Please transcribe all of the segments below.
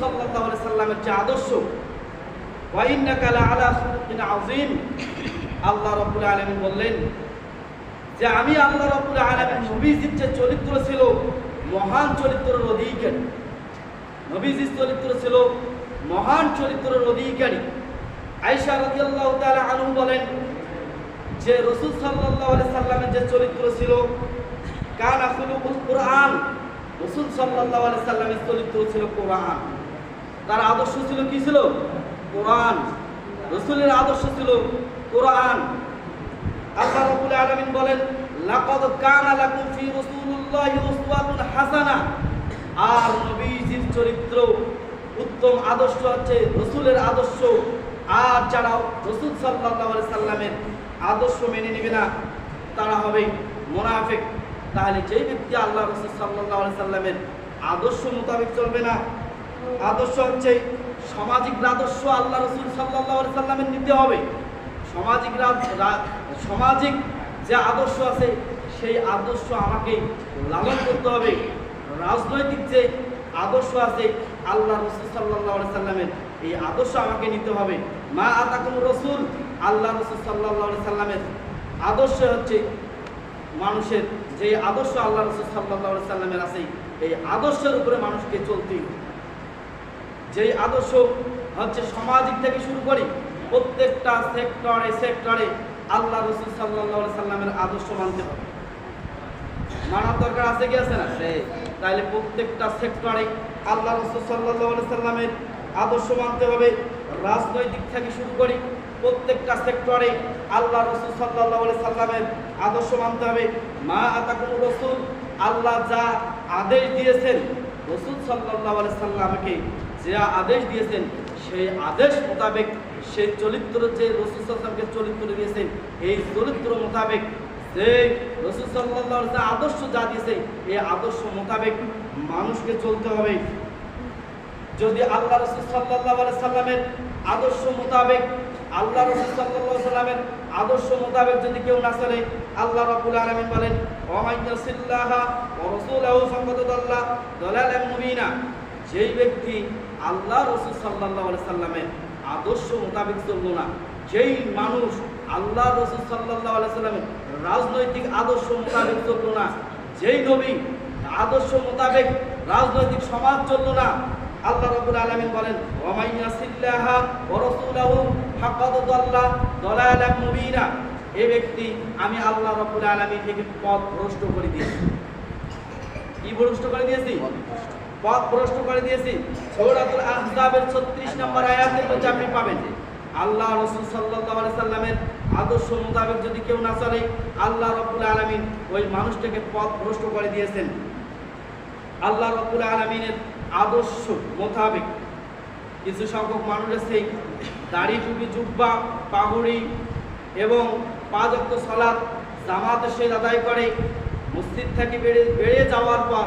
সাল্লামের যে আদর্শ আল্লাহ বললেন যে আমি আল্লাহ আলামিন নবীজির যে চরিত্র ছিল, মহান চরিত্রের অধিকারী। নবীজির চরিত্র ছিল মহান চরিত্রের অধিকারী। আয়েশা রাদিয়াল্লাহু তাআলা আনহু বলেন যে রসুল আলাইহি সাল্লামের যে চরিত্র ছিল, কানা খুলুকুল কোরআন। রসুল আলাইহি সাল্লামের চরিত্র ছিল কোরআন। তার আদর্শ ছিল কি ছিল? কোরআন। রসুলের আদর্শ ছিল কোরআন। আল্লাহ রাব্বুল আলামিন বলেন, লাকাদ কানা লাকুম ফি রাসূলিল্লাহি উসওয়াতুন হাসানা। আর নবীজির চরিত্র উত্তম আদর্শ হচ্ছে রসুলের আদর্শ। আর যারা রসুল সাল্লাল্লাহু আলাইহি সাল্লামের আদর্শ মেনে নেবে না, তারা হবে মোনাফেক। তাহলে যেই ব্যক্তি আল্লাহ রসুল আলাইহি সাল্লামের আদর্শ মোতাবেক চলবে না আদর্শ হচ্ছে সামাজিক আদর্শ আল্লাহ রসুল আলাইহি সাল্লামের নিতে হবে। সামাজিক সামাজিক যে আদর্শ আছে, সেই আদর্শ আমাকে লালন করতে হবে। রাজনৈতিক যে আদর্শ আছে, আল্লাহ রসুল সাল্লাহ সাল্লামের, এই আদর্শ আমাকে নিতে হবে। মা আতাকুম রসুল, আল্লাহ রসুল সাল্লাহ সাল্লামের আদর্শ হচ্ছে মানুষের, যে আদর্শ আল্লাহ রসুল সাল্লাহ সাল্লামের আছে, এই আদর্শের উপরে মানুষকে চলতেই যেই আদর্শ হচ্ছে সামাজিক থেকে শুরু করি প্রত্যেকটা সেক্টরে সেক্টরে আল্লাহ রসুল সাল্লাহ সাল্লামের আদর্শ মানতে হবে। মানার দরকার আছে কি আছে না? তাহলে প্রত্যেকটা সেক্টরে আল্লাহ রসুল সাল্লাহ সাল্লামের আদর্শ মানতে হবে। রাজনৈতিক থেকে শুরু করি প্রত্যেকটা সেক্টরে আল্লাহ রসুল সাল্লাহ সাল্লামের আদর্শ মানতে হবে। মা আতাকুম রসুল আল্লাহ যা আদেশ দিয়েছেন রসুল সাল্লাহ সাল্লামকে যে আদেশ দিয়েছেন, সেই আদেশ মোতাবেক সেই চরিত্র যে রসুল সাল্লামকে চরিত্র দিয়েছেন, এই চরিত্র মোতাবেক যে রসুল সাল্লাহ যে আদর্শ যা দিয়েছে, এই আদর্শ মোতাবেক মানুষকে চলতে হবে। যদি আল্লাহ রসুল সাল্লাহ সাল্লামের আদর্শ মোতাবেক, আল্লাহ রসুল সাল্লাহ সাল্লামের আদর্শ মোতাবেক যদি কেউ না চলে, আল্লাহ রাব্বুল আলামিন বলেন ওমাইয়াসিল্লাহা ওয়া রাসূলাহু ফাকাদাল্লাহ দালালাম মুবিনা যেই ব্যক্তি আল্লাহ রসুল সাল্লাহ সাল্লামের আদর্শ মোতাবেক চলল না। যেই মানুষ আল্লাহ রসুল সাল্লাহ সাল্লামের রাজনৈতিক আদর্শ মোতাবেক চলল না, যেই নবী আদর্শ মোতাবেক রাজনৈতিক সমাজ চলল না, আল্লাহ রাব্বুল আলামিন বলেন ওয়ামাইয়াসিল্লাহা ওয়া রাসূলাহু ফাকাদ দাল্লা দালালাম মুবিনা। ব্যক্তি আমি আল্লাহ রাব্বুল আলামিন থেকে পথ ভ্রষ্ট করে দিয়েছি। কি ভ্রষ্ট করে দিয়েছি? পথ ভ্রষ্ট করে দিয়েছি। সূরাতুল আহজাবের 36 নম্বর আয়াতের মধ্যে আপনি পাবেন আল্লাহ রাসূল আলাইহি সাল্লামের আদর্শ মোতাবেক যদি কেউ না চলে, আল্লাহ রাব্বুল আলামিন ওই মানুষটাকে পথ ভ্রষ্ট করে দিয়েছেন। আল্লাহ রাব্বুল আলামিনের আদর্শ মোতাবেক কিছু সংখ্যক মানুষ আছে, দাড়ি টুপি, জুব্বা, পাগুড়ি এবং পাঁচ অক্ট সালাদ জামাত সে আদায় করে। মসজিদ থেকে বেড়ে বেড়ে যাওয়ার পর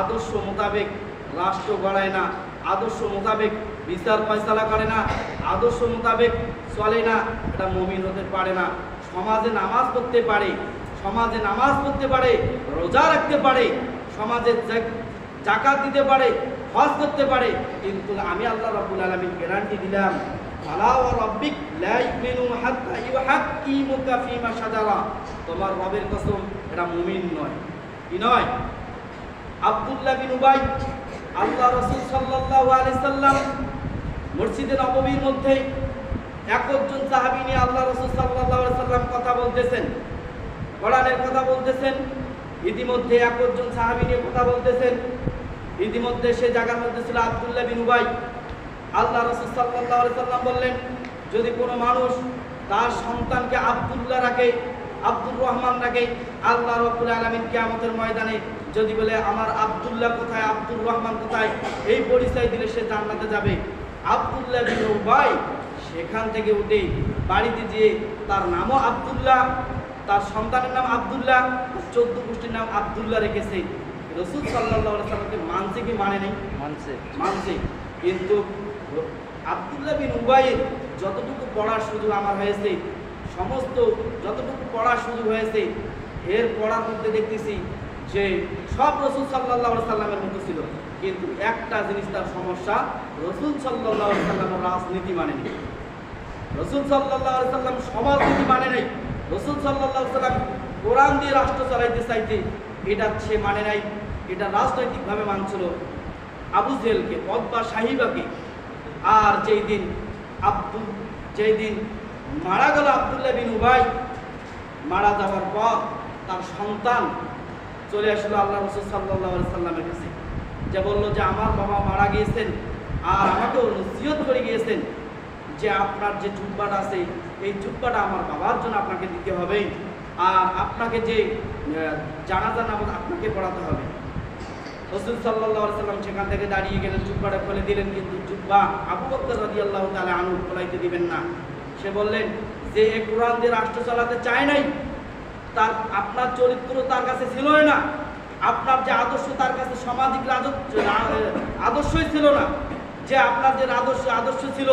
আদর্শ মোতাবেক রাষ্ট্র গড়ায় না, আদর্শ মোতাবেক বিচার ফয়সালা করে না, আদর্শ মোতাবেক চলে না, এটা মমিন হতে পারে না। সমাজে নামাজ পড়তে পারে, সমাজে নামাজ পড়তে পারে, রোজা রাখতে পারে, সমাজে জাকাত দিতে পারে, হজ করতে পারে, কিন্তু আমি আল্লাহ রাব্বুল আলামিন গ্যারান্টি দিলাম তোমার রবের কসম, এটা মুমিন নয়। কি নয়? আব্দুল্লাহ বিন উবাই, আল্লাহ রাসূল সাল্লাল্লাহু আলাইহি সাল্লাম মসজিদে নববীর মধ্যে একজন সাহাবী নিয়ে আল্লাহ রাসূল সাল্লাল্লাহু আলাইহি সাল্লাম কথা বলতেছেন, কোরআনের কথা বলতেছেন, ইতিমধ্যে একজন সাহাবী নিয়ে কথা বলতেছেন। ইতিমধ্যে সে জায়গার মধ্যে ছিল আব্দুল্লাহ বিন উবাই। আল্লাহ রসুল সাল্লাহ আলি সাল্লাম বললেন, যদি কোনো মানুষ তার সন্তানকে আব্দুল্লাহ রাখে আব্দুর রহমান রাখে আল্লাহ রব্বুল আলমিন কেয়ামতের ময়দানে যদি বলে আমার আবদুল্লাহ কোথায়? আব্দুর রহমান কোথায়? এই পরিচয় দিলে সে জান্নাতে যাবে। আবদুল্লাহ বিন উবাই সেখান থেকে উঠে বাড়িতে যেয়ে তার নামও আব্দুল্লাহ তার সন্তানের নাম আবদুল্লাহ চোদ্দ গোষ্ঠীর নাম আবদুল্লাহ রেখেছে। রসুল সাল্লাহ সাল্লামকে মানছে কি মানে নেই? মানছে। মানছে। কিন্তু আব্দুল্লাহ বিন উবাইয়ের যতটুকু পড়ার সুযোগ আমার হয়েছে সমস্ত যতটুকু পড়া শুরু হয়েছে, এর পড়ার মধ্যে দেখতেছি যে সব রসুল সাল্লাহ সাল্লামের মতো ছিল। কিন্তু একটা জিনিস তার সমস্যা, রসুল সাল্লাহ সাল্লামের রাজনীতি মানেনি। রসুল সাল্লাহ সাল্লাম সমাজনীতি মানে নাই। রসুল সাল্লাহ সাল্লাম কোরআন দিয়ে রাষ্ট্র চালাইতে চাইতে এটা সে মানে নাই, এটা রাজনৈতিকভাবে মানছিল। আবু জেলকে পদ্মা সাহিবাকে, আর যেই দিন আব্দুল, যেই দিন মারা গেল আবদুল্লাহ বিন উবাই। মারা যাওয়ার পর তার সন্তান চলে আসলো আল্লাহ রসুল সাল্লাহ সাল্লামের কাছে। যে বলল যে, আমার বাবা মারা গিয়েছেন আর আমাকেও নসিহত করে গিয়েছেন যে আপনার যে জুব্বাটা আছে, এই জুব্বাটা আমার বাবার জন্য আপনাকে দিতে হবে আর আপনাকে যে জানাজা নামাজ আপনাকে পড়াতে হবে। রসুল সাল্লাহ সাল্লাম সেখান থেকে দাঁড়িয়ে গেলেন, জুব্বাটা খুলে দিলেন, কিন্তু জুব্বা আবু বকর রাজি আল্লাহ তাহলে আনু খোলাইতে দিবেন না। সে বললেন যে এ কোরআন দিয়ে রাষ্ট্র চালাতে চায় নাই, তার আপনার চরিত্র তার কাছে ছিলই না, আপনার যে আদর্শ তার কাছে সামাজিক আদর্শই ছিল না, যে আপনার যে আদর্শ আদর্শ ছিল,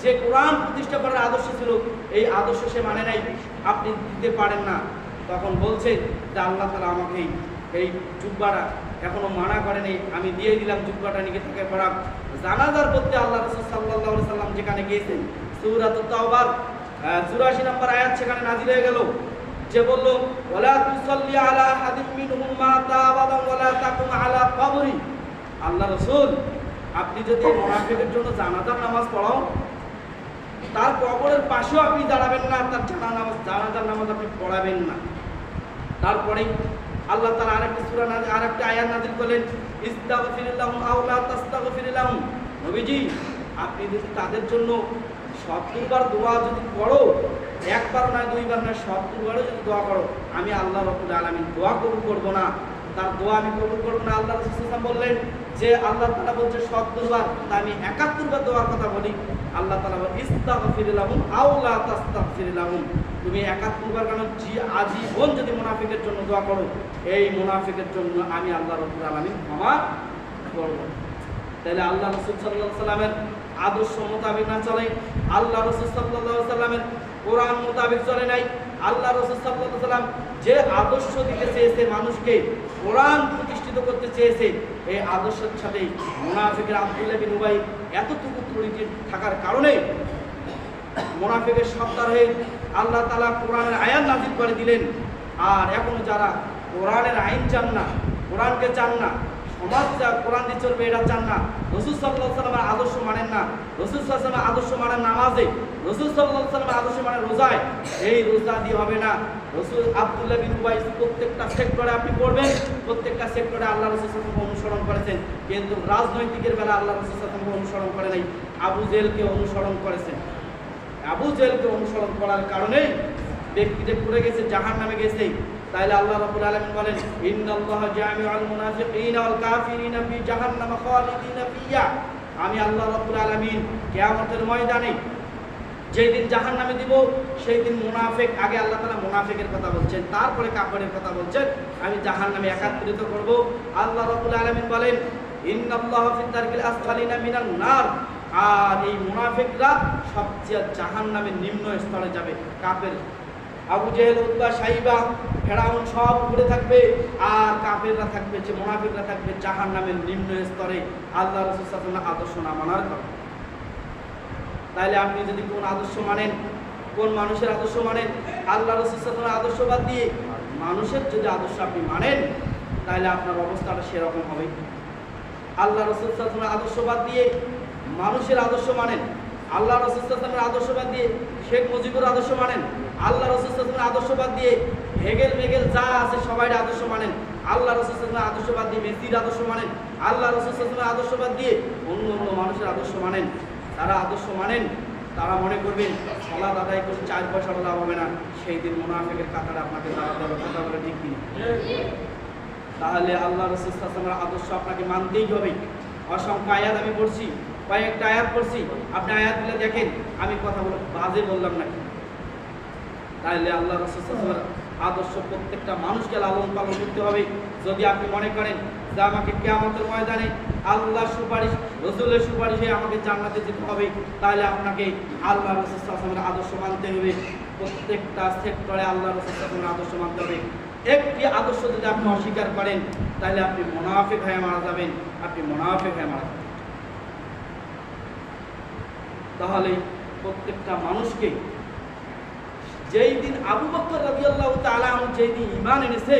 যে কোরআন প্রতিষ্ঠা করার আদর্শ ছিল, এই আদর্শ সে মানে নাই, আপনি দিতে পারেন না। তখন বলছে যে আল্লাহ তালা আমাকে এই- জুব্বাটা এখনও মানা করেনি, আমি দিয়ে দিলাম জুব্বাটা নিয়ে থেকে পড়া জানাজার প্রতি আল্লাহ রসুল সাল্লাহ সাল্লাম যেখানে গিয়েছেন চুরাশি নম্বর হাদিম আল্লাহ আপনি যদি জন্য জানাজার নামাজ পড়াও, তার কবরের পাশেও আপনি দাঁড়াবেন না, তার জানা নামাজ, জানাজার নামাজ আপনি পড়াবেন না। তারপরে আল্লাহ তাআলা আরেকটা সূরা আরেকটা আয়াত নাজিল করলেন, ইস্তাগফিরুল্লাহুম আও লা তাস্তাগফিরুল্লাহুম। নবীজি, আপনি যদি তাদের জন্য সত্তরবার দোয়া যদি করো, একবার নয়, দুইবার নয় সত্তরবারও যদি দোয়া করো, আমি আল্লাহ রব্বুল আলামিন দোয়া কবুল করব না। তার দোয়া আমি কবুল করব না। আল্লাহ রাসূল সাল্লাল্লাহু আলাইহি ওয়াসাল্লাম বললেন যে, আল্লাহ তাআলা বলছে সত্তরবার তা আমি একাত্তরবার দোয়ার কথা বলি। আল্লাহ তাআলা বলে, ইস্তাগফির লাহুম আও লা তাস্তাগফির লাহুম। তুমি একাত্তরবার কেন জি আজীবন যদি মুনাফিকের জন্য দোয়া করো, এই মুনাফিকের জন্য আমি আল্লাহ রব্বুল আলামিন ক্ষমা করব। তাহলে আল্লাহ রসুল সাল্লাহ সাল্লামের আদর্শ মোতাবেক না চলে। আল্লাহ রসুল সাল্লাহ সাল্লামের কোরআন মোতাবেক চলে নাই। আল্লাহ রসুল সাল্লাহ সাল্লাম যে আদর্শ দিতে চেয়েছে, মানুষকে কোরআন প্রতিষ্ঠিত করতে চেয়েছে এই আদর্শের সাথে মোনাফিকের আব্দুল্লাহ বিন উবাই এতটুকু ত্রুটি থাকার কারণে মোনাফিকের সত্তার হয়ে আল্লাহ তালা কোরআনের আয়ান নাজির করে দিলেন। আর এখনও যারা কোরআনের আইন চান না, কোরআনকে চান না যা কোরআন দিয়ে চলবে এটা চান না। রসুল সাল্লাহ সাল্লামের আদর্শ মানেন না। রসুল সাল্লামের আদর্শ মানেন নামাজে। রসুল সাল্লাহ সাল্লামের আদর্শ মানে রোজায়। এই রোজা দিয়ে হবে না। রসুল আবদুল্লাহ বিন উবাই প্রত্যেকটা সেক্টরে আপনি পড়বেন, প্রত্যেকটা সেক্টরে আল্লাহ রসুল সাল্লামকে অনুসরণ করেছেন। কিন্তু রাজনৈতিকের বেলা আল্লাহ রসুল সাল্লামকে অনুসরণ করে নাই। আবু জেলকে অনুসরণ করেছেন। আবু জেলকে অনুসরণ করার কারণে ব্যক্তিটা পড়ে গেছে জাহান নামে গেছে। আল্লাহ রাব্বুল আলামিন বলেন, ইন্নাল্লাহ জামিউল মুনাফিকিনা ওয়াল কাফিরিনা ফি জাহান্নাম খালিদিনা ফিয়া আমি আল্লাহ রাব্বুল আলামিন কিয়ামতের ময়দানে নামে দিব সেই দিন আগে আল্লাহ কথা বলছেন, তারপরে কাপড়ের কথা বলছেন, আমি জাহান নামে একাত্রিত করব। আল্লাহ রাব্বুল আলামিন বলেন নার। আর এই মুনাফিকরা সবচেয়ে জাহান নামের নিম্ন স্তরে যাবে কাপের আবু জেহেল উদ্বা সাইবা, ফেরাউন সব উপরে থাকবে। আর কাফেররা থাকবে, যে মুনাফিকরা থাকবে জাহান নামের নিম্ন স্তরে। আল্লাহ রসুল আদর্শ না মানার কারণে। তাহলে আপনি যদি কোন আদর্শ মানেন, কোন মানুষের আদর্শ মানেন, আল্লাহ রসুল আদর্শ বাদ দিয়ে মানুষের যদি আদর্শ আপনি মানেন তাহলে আপনার অবস্থাটা সেরকম হবে। আল্লাহ রসুল সাল্লাল্লাহু আদর্শ বাদ দিয়ে মানুষের আদর্শ মানেন। আল্লাহ রসুল সাল্লামের আদর্শবাদ দিয়ে শেখ মুজিবুর আদর্শ মানেন। আল্লাহ রসুল সাল্লামের আদর্শবাদ দিয়ে হেগেল মেগেল যা আছে সবাই আদর্শ মানেন। আল্লাহ রসুল সাল্লামের আদর্শবাদ দিয়ে মেসির আদর্শ মানেন। আল্লাহ রসুল সাল্লামের আদর্শবাদ দিয়ে অন্য অন্য মানুষের আদর্শ মানেন। তারা আদর্শ মানেন, তারা মনে করবেন সলা আদায় করে চার পয়সা লাভ হবে না। সেই দিন মোনাফেকের কাতারে আপনাকে দাঁড়াতে হবে কথা বলে ঠিক তাহলে আল্লাহ রসুলের আদর্শ আপনাকে মানতেই হবে। অসংখ্য আয়াত আমি পড়ছি, কয়েকটা আয়াত পড়ছি। আপনি আয়াতগুলো দেখেন, আমি কথা বল বাজে বললাম নাকি? তাহলে আল্লাহ রসুলের আদর্শ প্রত্যেকটা মানুষকে লালন পালন করতে হবে। যদি আপনি মনে করেন যে আমাকে কেয়ামতের ময়দানে আল্লাহ সুপারিশ, রসুলের সুপারিশে আমাকে জান্নাতে যেতে হবে তাহলে আপনাকে আল্লাহ রসুলের আদর্শ মানতে হবে। প্রত্যেকটা সেক্টরে আল্লাহ রসুলের আদর্শ মানতে হবে। একটি আদর্শ যদি আপনি অস্বীকার করেন তাহলে আপনি মোনাফেক হয়ে মারা যাবেন। আপনি মোনাফেক হয়ে মারা যাবেন। তাহলে প্রত্যেকটা মানুষকে যেই দিন আবু বকর রাদিয়াল্লাহু তাআলা আনহু, যেই দিন ঈমান এনেছে,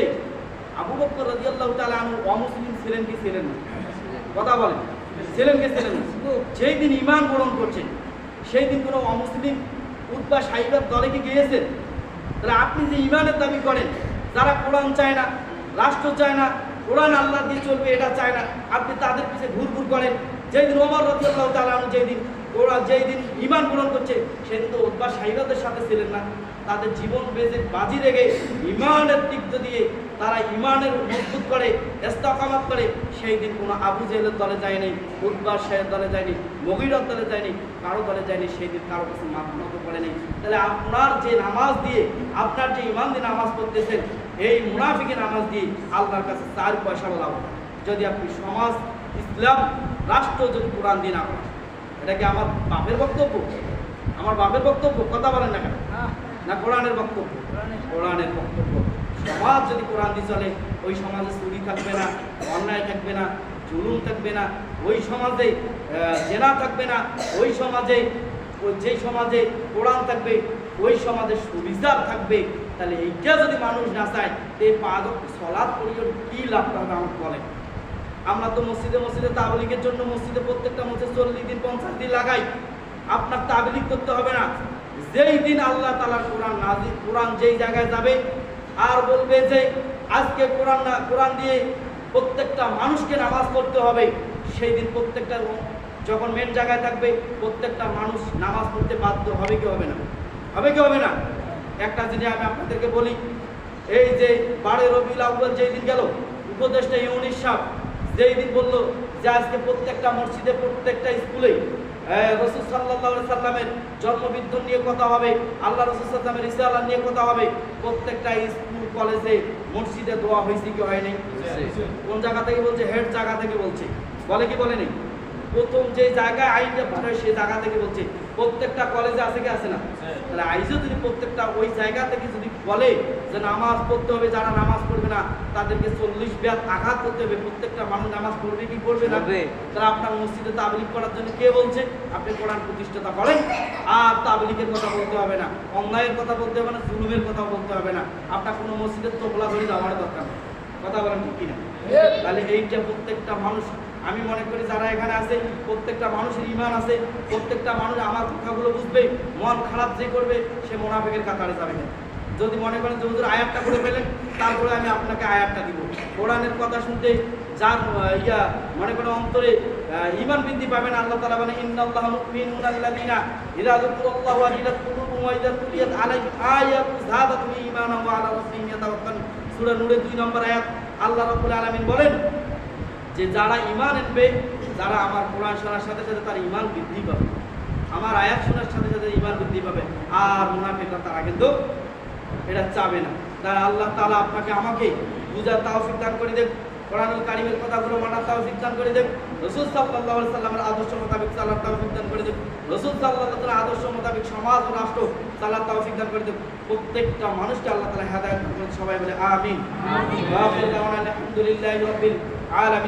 আবু বকর রাদিয়াল্লাহু তাআলা আনহু অমুসলিম ছিলেন কি ছিলেন না? কথা বলেন, ছিলেন কি ছিলেন না? যেই দিন ইমান গ্রহণ করছেন সেই দিন কোনো অমুসলিম উদ্বা সাহিবের দলে কি গিয়েছেন তাহলে আপনি যে ইমানের দাবি করেন, যারা কোরআন চায় না, রাষ্ট্র চায় না, কোরআন আল্লাহ দিয়ে চলবে, এটা চায় না, আপনি তাদের পিছে ঘুর ঘুর করেন। যেই দিন ওমর রাদিয়াল্লাহু তাআলা আনহু, যেই দিন ওরা যেই দিন ইমান গ্রহণ করছে, সেদিন তো উদ্বা সাহিবাদের সাথে ছিলেন না। তাদের জীবন বেজে বাজি রেগে ইমানের দিগ্ধ দিয়ে তারা ইমানের মজবুত করে এস্তাকামাত করে, সেই দিন কোনো আবু জেলের দলে যায়নি উদ্বা সাহের দলে যায়নি মহিরার দলে যায়নি, কারও দলে যায়নি, সেই দিন কারও কাছে মাথা নত করেনি। তাহলে আপনার যে নামাজ দিয়ে, আপনার যে ইমান দিয়ে নামাজ পড়তেছেন, এই মুনাফিকে নামাজ দিয়ে আল্লাহর কাছে চার পয়সা লাভ। যদি আপনি সমাজ, ইসলাম, রাষ্ট্র যদি কোরআন দিয়ে না করেন, এটা কি আমার বাপের বক্তব্য? আমার বাপের বক্তব্য? কথা বলেন না কেন? না কোরআনের বক্তব্য? কোরআনের বক্তব্য। সমাজ যদি কোরআন দিয়ে চলে, ওই সমাজে চুরি থাকবে না, অন্যায় থাকবে না, জুলুম থাকবে না, ওই সমাজে জেনা থাকবে না, ওই সমাজে যেই সমাজে কোরআন থাকবে, ওই সমাজে সুবিচার থাকবে, তাহলে এইটা যদি মানুষ না চায় এই পাঁচ সলাদ পরিজন কী লাভ হবে আমাকে বলেন? আমরা তো মসজিদে মসজিদে তাবলিগের জন্য মসজিদে প্রত্যেকটা মসজিদে চল্লিশ দিন, পঞ্চাশ দিন লাগাই। আপনার তাবলিগ করতে হবে না। যেই দিন আল্লাহ তালার কোরআন নাজির কোরআন যেই জায়গায় যাবে, আর বলবে যে আজকে কোরআন না, কোরআন দিয়ে প্রত্যেকটা মানুষকে নামাজ পড়তে হবে, সেই দিন প্রত্যেকটা যখন মেন জায়গায় থাকবে, প্রত্যেকটা মানুষ নামাজ পড়তে বাধ্য হবে কি হবে না? হবে কি হবে না? একটা জিনিস আমি আপনাদেরকে বলি, এই যে বারে রবিউল আউ্বাল যেই দিন গেল, উপদেষ্টা ইউনিস সাহেব যেই দিন বলল যে আজকে প্রত্যেকটা মসজিদে, প্রত্যেকটা স্কুলে রসুল সাল্লাহ সাল্লামের জন্মবিদ্ধন নিয়ে কথা হবে আল্লাহ রসুল সাল্লামের ইসাল্লাহ নিয়ে কথা হবে। প্রত্যেকটা স্কুল কলেজে মসজিদে দোয়া হয়েছে কি হয়নি কোন জায়গা থেকে বলছে? হেড জায়গা থেকে বলছে। বলে কি বলেনি নেই? প্রথম যে জায়গায় আইনটা হয় সেই জায়গা থেকে বলছে। প্রত্যেকটা কলেজে আছে কি আছে না? তাহলে আইজও যদি প্রত্যেকটা ওই জায়গা থেকে যদি বলে যে নামাজ পড়তে হবে যারা নামাজ পড়বে না তাদেরকে চল্লিশ ব্যাগ আঘাত করতে হবে। প্রত্যেকটা মানুষ নামাজ পড়বে কি পড়বে না। তারা আপনার মসজিদে তাবলিগ করার জন্য কে বলছে? আপনি কোরআন প্রতিষ্ঠাতা করেন আর তাবলিগের কথা বলতে হবে না। অন্যায়ের কথা বলতে হবে না জুলুমের কথা বলতে হবে না। আপনার কোনো মসজিদের তোপলা ধরে যাওয়ার দরকার কথা বলেন ঠিক কিনা? তাহলে এইটা প্রত্যেকটা মানুষ আমি মনে করি যারা এখানে আছে, প্রত্যেকটা মানুষের ইমান আছে, প্রত্যেকটা মানুষ আমার কথাগুলো বুঝবে, মন খারাপ যে করবে, সে মোনাফেকের কাতারে যাবে না। যদি মনে করেন যে হুজুর আয়াতটা করে ফেলেন, তারপরে আমি আপনাকে আয়াতটা দিব। কোরআনের কথা শুনতে যার ইয়া, মনে করেন অন্তরে ইমান বৃদ্ধি পাবেন আল্লাহ তাআলা বলেন, ইন্নাল্লাহা মুমিনুন আল্লাযিনা ইযা যুকিরাল্লাহু ওয়াজিলাত কুলুবুহুম ওয়া ইযা তুলিয়াত আলাইহিম আয়াতু যাদাতুহুম ঈমানান ওয়া আলা রাব্বিহিম ইয়াতাওয়াক্কালুন। সূরা নূরের 2 নম্বর আয়াত, আল্লাহ রাব্বুল আলামিন বলেন যে যারা ইমান আনবে যারা আমার কোরআন শোনার সাথে সাথে তার ইমান বৃদ্ধি পাবে আমার আয়াত শোনার সাথে সাথে ইমান বৃদ্ধি পাবে আর মুনাফিকরা তারা কিন্তু এটা চাবে না। তারা আল্লাহ তাআলা আপনাকে আমাকে বুঝার তাওফিক দান করে দেব কোরআনুল কারিমের কথাগুলো মানার তাওফিক দান করে দেব রসুল আলাইহি সাল্লামের আদর্শ মোতাবেক চালার তাওফিক দান করে দেব রসুল আলাইহি সাল্লামের আদর্শ মোতাবেক সমাজ ও রাষ্ট্র চালার তাওফিক দান করে দেব প্রত্যেকটা মানুষকে আল্লাহ তালা হেদায়েত সবাই বলে আমিন। আলহামদুলিল্লাহি আলামিন।